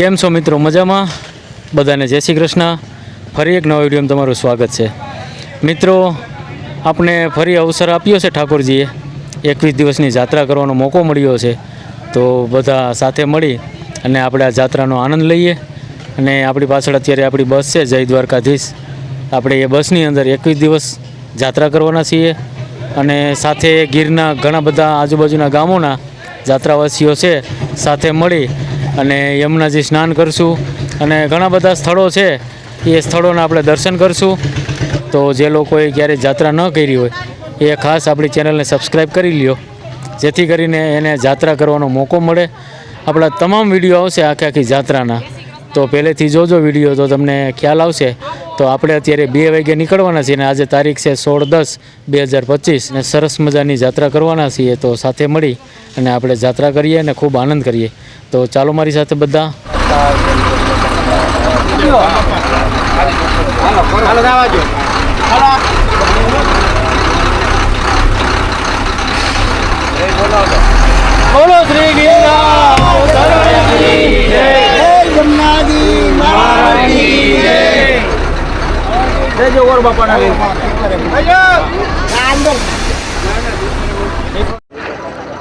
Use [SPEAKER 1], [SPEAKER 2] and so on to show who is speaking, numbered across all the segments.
[SPEAKER 1] કેમ છો મિત્રો? મજામાં? બધાને જય શ્રી કૃષ્ણ. ફરી એક નવા વિડીયોમાં તમારું સ્વાગત છે. મિત્રો આપણે ફરી અવસર આપ્યો છે ઠાકોરજીએ. એકવીસ દિવસની જાત્રા કરવાનો મોકો મળ્યો છે. તો બધા સાથે મળી અને આપણે આ જાત્રાનો આનંદ લઈએ. અને આપણી પાછળ અત્યારે આપણી બસ છે, જય દ્વારકાધીશ. આપણે એ બસની અંદર એકવીસ દિવસ જાત્રા કરવાના છીએ. અને સાથે ગીરના ઘણા બધા આજુબાજુના ગામોના જાત્રાવાસીઓ છે, સાથે મળી અને યમુનાજી સ્નાન કરશું. અને ઘણા બધા સ્થળો છે, એ સ્થળોના આપણે દર્શન કરશું. તો જે લોકોએ ક્યારેય જાત્રા ન કરી હોય, એ ખાસ આપણી ચેનલને સબસ્ક્રાઈબ કરી લ્યો. જેથી કરીને એને જાત્રા કરવાનો મોકો મળે. આપણા તમામ વીડિયો આવશે આખી આખી જાત્રાના. તો પહેલેથી જોજો વીડિયો, તો તમને ખ્યાલ આવશે. તો આપણે અત્યારે બે વાગે નીકળવાના છીએ અને આજે તારીખ છે સોળ દસ બે હજાર પચીસ અને સરસ મજાની જાત્રા કરવાના છીએ તો સાથે મળી અને આપણે જાત્રા કરીએ અને ખૂબ આનંદ કરીએ. તો ચાલો મારી સાથે બધા. બોલો શ્રી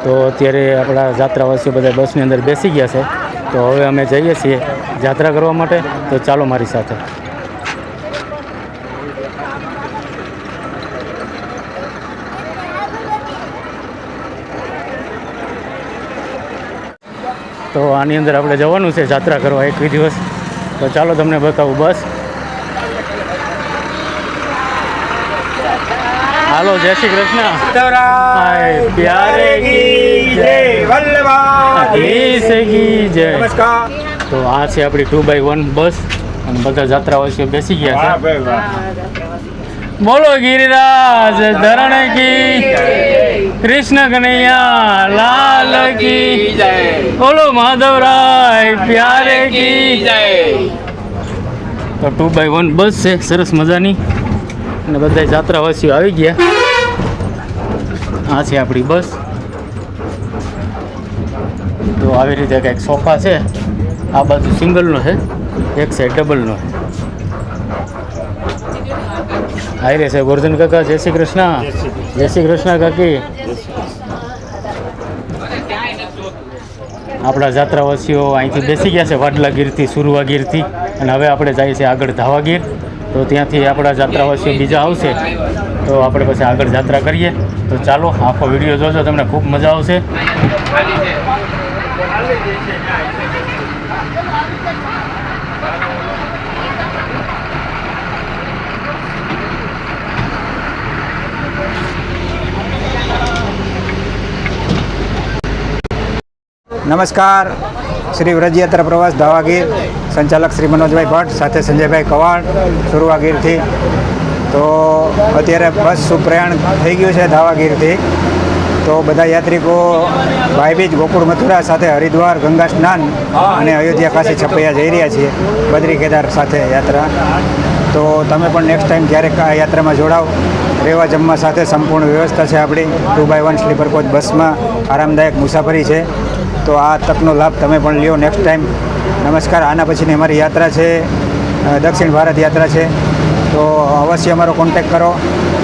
[SPEAKER 1] તો અત્યારે આપણા જાત્રાવાસીઓ બધા બસની અંદર બેસી ગયા છે. તો હવે અમે જઈએ છીએ જાત્રા કરવા માટે. તો ચાલો મારી સાથે. તો આની અંદર આપણે જવાનું છે જાત્રા કરવા એક દિવસ. તો ચાલો તમને બતાવું બસ. હાલો જય શ્રી કૃષ્ણ. હાય, પ્યારે કી જય. કી જય.
[SPEAKER 2] નમસ્કાર.
[SPEAKER 1] તો આ છે આપણી ટુ બાય વન બસ. અને બધા જાત્રાવાસીઓ બેસી ગયા છે. બોલો ગિરિરાજ ધરણ કી કૃષ્ણ કનૈયા લાલ કી બોલો માધવરાય પ્યારે કી તો ટુ બાય વન બસ છે સરસ મજાની. અને બધા જાત્રાવાસીઓ આવી ગયા. આ છે આપણી બસ. તો આવી રીતે કંઈક સોફા છે. આ બાજુ સિંગલનો છે એક સાઈડ ડબલનો છે. હાઈ રે સાહેબ ગોરધન કાકા જય શ્રી કૃષ્ણ. જય શ્રી કૃષ્ણ. કાકી. આપણા જાત્રાવાસીઓ અહીંથી બેસી ગયા છે વાડલા ગીરથી સુરવા ગીરથી અને હવે આપણે જઈએ છીએ આગળ ધાવા ગીર તો ત્યાંથી આપણા જાત્રાવાસીઓ બીજા આવશે. તો આપણે પછી આગળ યાત્રા કરીએ. તો ચાલો, આખો વીડિયો જોજો, તમને ખૂબ મજા આવશે.
[SPEAKER 2] નમસ્કાર. શ્રી વ્રજયાત્રા પ્રવાસ ધાવાગીર સંચાલક શ્રી મનોજભાઈ ભટ્ટ, સાથે સંજયભાઈ કવાડ, સુરવાગીરથી તો અત્યારે બસ સુપ્રયાણ થઈ ગયું છે ધાવાગીરથી. તો બધા યાત્રિકો ભાઈબીજ, ગોકુળ, મથુરા સાથે હરિદ્વાર, ગંગા સ્નાન અને અયોધ્યા કાશી છપૈયા જઈ રહ્યા છીએ, બદ્રી કેદાર સાથે યાત્રા. તો તમે પણ નેક્સ્ટ ટાઈમ ક્યારેક આ યાત્રામાં જોડાવ. રહેવા જમવા સાથે સંપૂર્ણ વ્યવસ્થા છે આપણી. Two by one sleeper coach બસમાં આરામદાયક મુસાફરી છે. તો આ તકનો લાભ તમે પણ લ્યો નેક્સ્ટ ટાઈમ નમસ્કાર. આના પછીની અમારી યાત્રા છે દક્ષિણ ભારત યાત્રા છે. તો અવશ્ય અમારો કોન્ટેક કરો.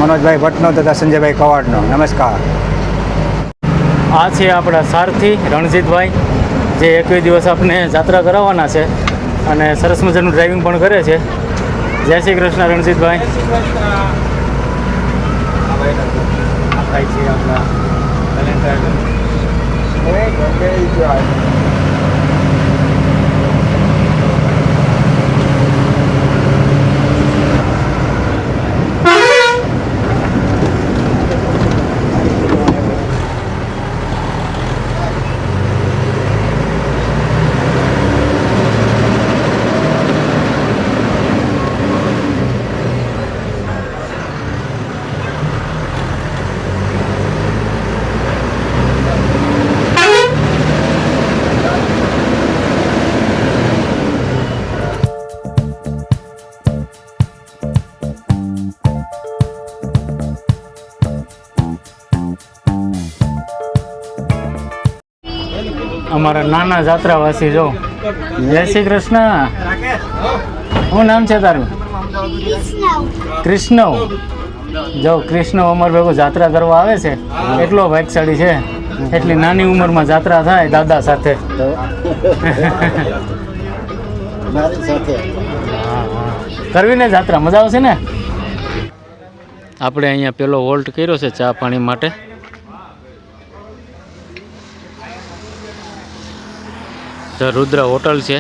[SPEAKER 2] મનોજભાઈ ભટ્ટનો તથા સંજયભાઈ કવાડનો. નમસ્કાર.
[SPEAKER 1] આ છે આપણા સારથી રણજીતભાઈ જે એકવીસ દિવસ આપણે જાત્રા કરાવવાના છે અને સરસ મજાનું ડ્રાઇવિંગ પણ કરે છે. જય શ્રી કૃષ્ણ રણજીતભાઈ. આ આપણા અમારા નાના જાત્રાવાસી જો. જય શ્રી કૃષ્ણ. શું નામ છે તારું? કૃષ્ણ જો કૃષ્ણ અમર ભેગો જાત્રા કરવા આવે છે, એટલો ભાગશાળી છે. એટલી નાની ઉંમરમાં જાત્રા થાય દાદા સાથે. કરવી ને જાત્રા? મજા આવશે ને? આપણે અહીંયા પેલો વોલ્ટ કર્યો છે ચા પાણી માટે. ધ રુદ્ર હોટલ છે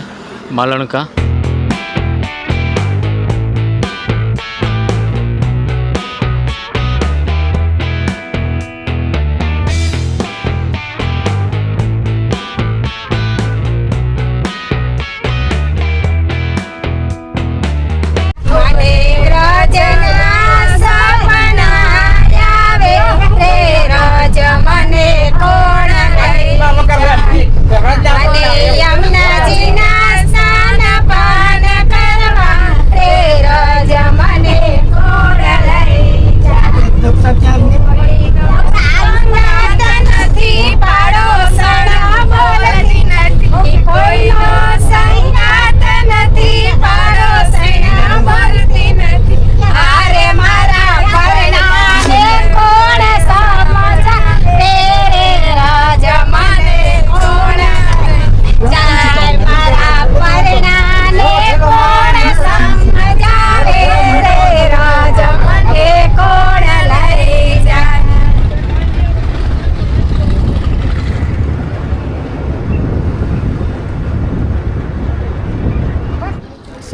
[SPEAKER 1] માલણકા.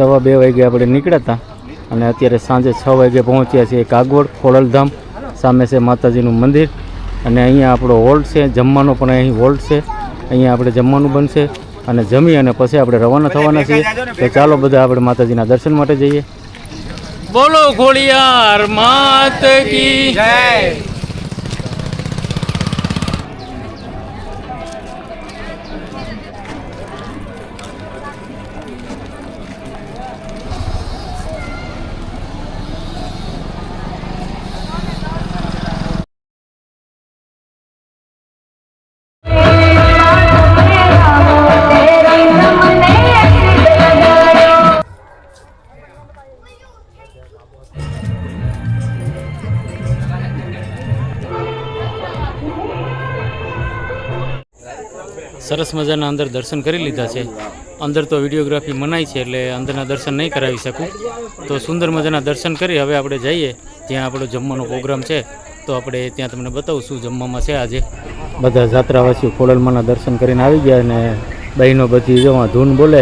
[SPEAKER 1] સવા બે વાગે આપણે નીકળ્યા હતા અને અત્યારે સાંજે છ વાગે પહોંચ્યા છીએ કાગવડ ખોડલધામ સામે છે માતાજીનું મંદિર અને અહીંયા આપણો હોલ્ટ છે જમવાનો પણ અહીં હોલ્ટ છે. અહીંયા આપણે જમવાનું બનશે અને જમી અને પછી આપણે રવાના થવાના છીએ. તો ચાલો બધા આપણે માતાજીના દર્શન માટે જઈએ. બોલો ખોડિયાર માત કી જય. સરસ મજાના અંદર દર્શન કરી લીધા છે. અંદર તો વિડીયોગ્રાફી મનાય છે એટલે અંદરના દર્શન નહીં કરાવી શકું. તો સુંદર મજાના દર્શન કરી હવે આપણે જઈએ. જ્યાં આપણો જમવાનો પ્રોગ્રામ છે. તો આપણે ત્યાં તમને બતાવું શું જમવામાં છે આજે. બધા જાત્રાવાસીઓ ખોડલમાના દર્શન કરીને આવી ગયા અને બહેનો બધી જોવા ધૂન બોલે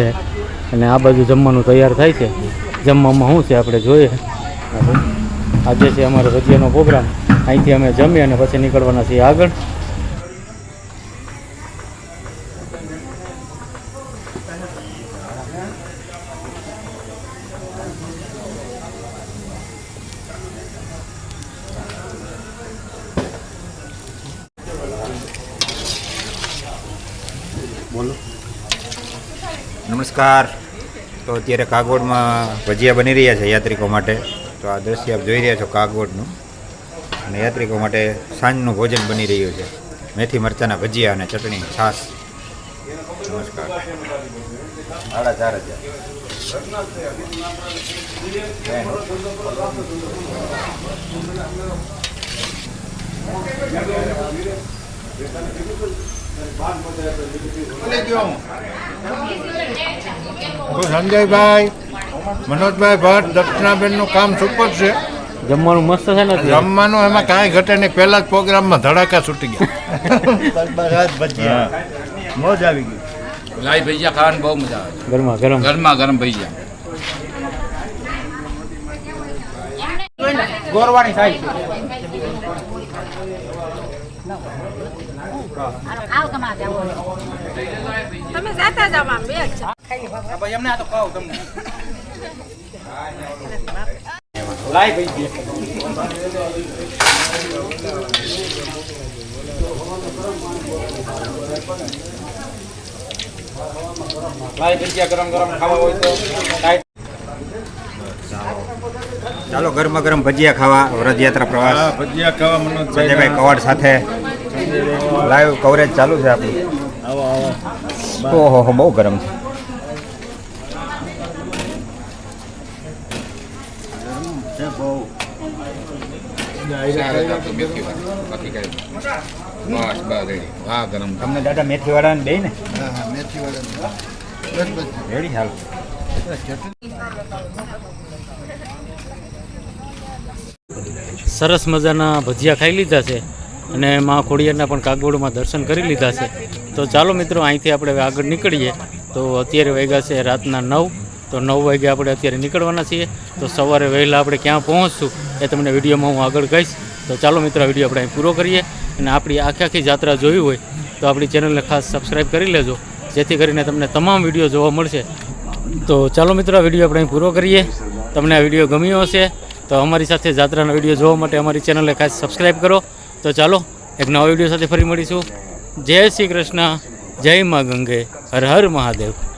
[SPEAKER 1] અને આ બાજુ જમવાનું તૈયાર થાય છે. જમવામાં શું છે આપણે જોઈએ. આજે છે અમારો ભજીયાનો પ્રોગ્રામ. અહીંથી અમે જમી અને પછી નીકળવાના છીએ આગળ.
[SPEAKER 2] નમસ્કાર. તો અત્યારે કાગોડમાં ભજીયા બની રહ્યા છે યાત્રિકો માટે. તો આ દ્રશ્ય આપ જોઈ રહ્યા છો કાગવડનું અને યાત્રિકો માટે સાંજનું ભોજન બની રહ્યું છે. મેથી મરચાના ભજીયા અને ચટણી છાશ. નમસ્કાર. સાડા ચાર હજાર.
[SPEAKER 3] સંજયભાઈ મનોજભાઈ ભટ્ટ દક્ષિણાબેનનું કામ સુપર છે.
[SPEAKER 1] જમવાનું મસ્ત છે ને
[SPEAKER 3] જમવાનું એમાં કાંઈ ઘટે નહીં. પહેલા જ પ્રોગ્રામમાં ધડાકા છૂટી ગયા. મોજ આવી ગઈ
[SPEAKER 4] લાઈ ભજીયા ખાવાની બહુ મજા આવે
[SPEAKER 1] ગરમા ગરમ
[SPEAKER 4] ગરમા ગરમ ભજીયા
[SPEAKER 2] ગોરવાની થાય
[SPEAKER 5] તમે જાતા જવા બે.
[SPEAKER 4] ભાઈ એમને આ તો કહું તમને. લાઈ ભજીયા ગરમ ગરમ ખાવા હોય તો
[SPEAKER 2] ચાલો ગરમા ગરમ ભજીયા ખાવા વ્રતયાત્રા
[SPEAKER 3] હા
[SPEAKER 2] પ્રવાસ
[SPEAKER 3] ભજીયા ખાવા મનોજભાઈ
[SPEAKER 2] કવાડ સાથે. લાઈવ કવરેજ ચાલુ છે આપણું.
[SPEAKER 3] આવો આવો.
[SPEAKER 2] ઓહો બહુ ગરમ છે.
[SPEAKER 4] હા ગરમ
[SPEAKER 2] તમને દાદા મેથી વાળાને દઈ. ને રેડી હાલ.
[SPEAKER 1] સરસ મજાના ભજીયા ખાઈ લીધા છે અને મા ખોડિયારના પણ કાગવડમાં દર્શન કરી લીધા છે. તો ચાલો મિત્રો અહીંથી આપણે આગળ નીકળીએ. તો અત્યારે વાગ્યા છે રાતના નવ. તો નવ વાગે આપણે અત્યારે નીકળવાના છીએ. તો સવારે વહેલા આપણે ક્યાં પહોંચશું એ તમને વિડીયોમાં હું આગળ કહીશ. તો ચાલો મિત્રો વીડિયો આપણે અહીં પૂરો કરીએ અને આપણી આખી આખી જાત્રા જોઈ હોય તો આપણી ચેનલને ખાસ સબસ્ક્રાઈબ કરી લેજો. જેથી કરીને તમને તમામ વીડિયો જોવા મળશે. તો ચાલો મિત્રો વીડિયો આપણે અહીં પૂરો કરીએ. તમને આ વીડિયો ગમ્યો હશે તો અમારી સાથે જાત્રાના વીડિયો જોવા માટે અમારી ચેનલને ખાસ સબસ્ક્રાઈબ કરો. તો ચાલો, એક નવા વીડિયો સાથે ફરી મળીશું. જય શ્રી કૃષ્ણ. જય મા ગંગે. હર હર મહાદેવ.